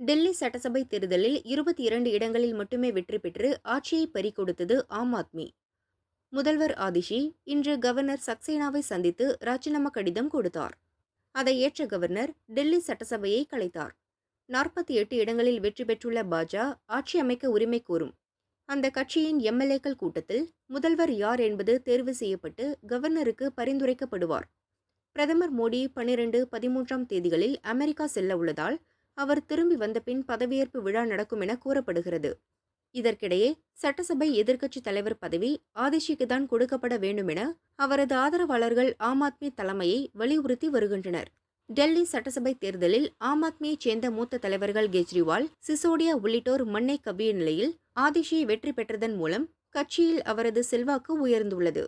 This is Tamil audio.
டெல்லி சட்டசபை தேர்தலில் இருபத்தி இரண்டு இடங்களில் மட்டுமே வெற்றி பெற்று ஆட்சியை பறிகொடுத்தது ஆம் ஆத்மி. முதல்வர் ஆதிஷி இன்று கவர்னர் சக்சேனாவை சந்தித்து ராஜினாமா கடிதம் கொடுத்தார். அதை ஏற்ற கவர்னர் டெல்லி சட்டசபையை கலைத்தார். நாற்பத்தி எட்டு இடங்களில் வெற்றி பெற்றுள்ள பாஜா ஆட்சி அமைக்க உரிமை கோரும். அந்த கட்சியின் எம்எல்ஏக்கள் கூட்டத்தில் முதல்வர் யார் என்பது தேர்வு செய்யப்பட்டு கவர்னருக்கு பரிந்துரைக்கப்படுவார். பிரதமர் மோடி பனிரெண்டு பதிமூன்றாம் தேதிகளில் அமெரிக்கா செல்ல உள்ளதால் அவர் திரும்பி வந்தபின் பதவியேற்பு விழா நடக்கும் என கூறப்படுகிறது. இதற்கிடையே சட்டசபை எதிர்க்கட்சித் தலைவர் பதவி ஆதிஷிக்கு தான் கொடுக்கப்பட வேண்டும் என அவரது ஆதரவாளர்கள் ஆம் ஆத்மி தலைமையை வலியுறுத்தி வருகின்றனர். டெல்லி சட்டசபை தேர்தலில் ஆம் ஆத்மியைச் சேர்ந்த மூத்த தலைவர்கள் கெஜ்ரிவால் சிசோடியா உள்ளிட்டோர் மண்ணை கவ்விய நிலையில் ஆதிஷி வெற்றி பெற்றதன் மூலம் கட்சியில் அவரது செல்வாக்கு உயர்ந்துள்ளது.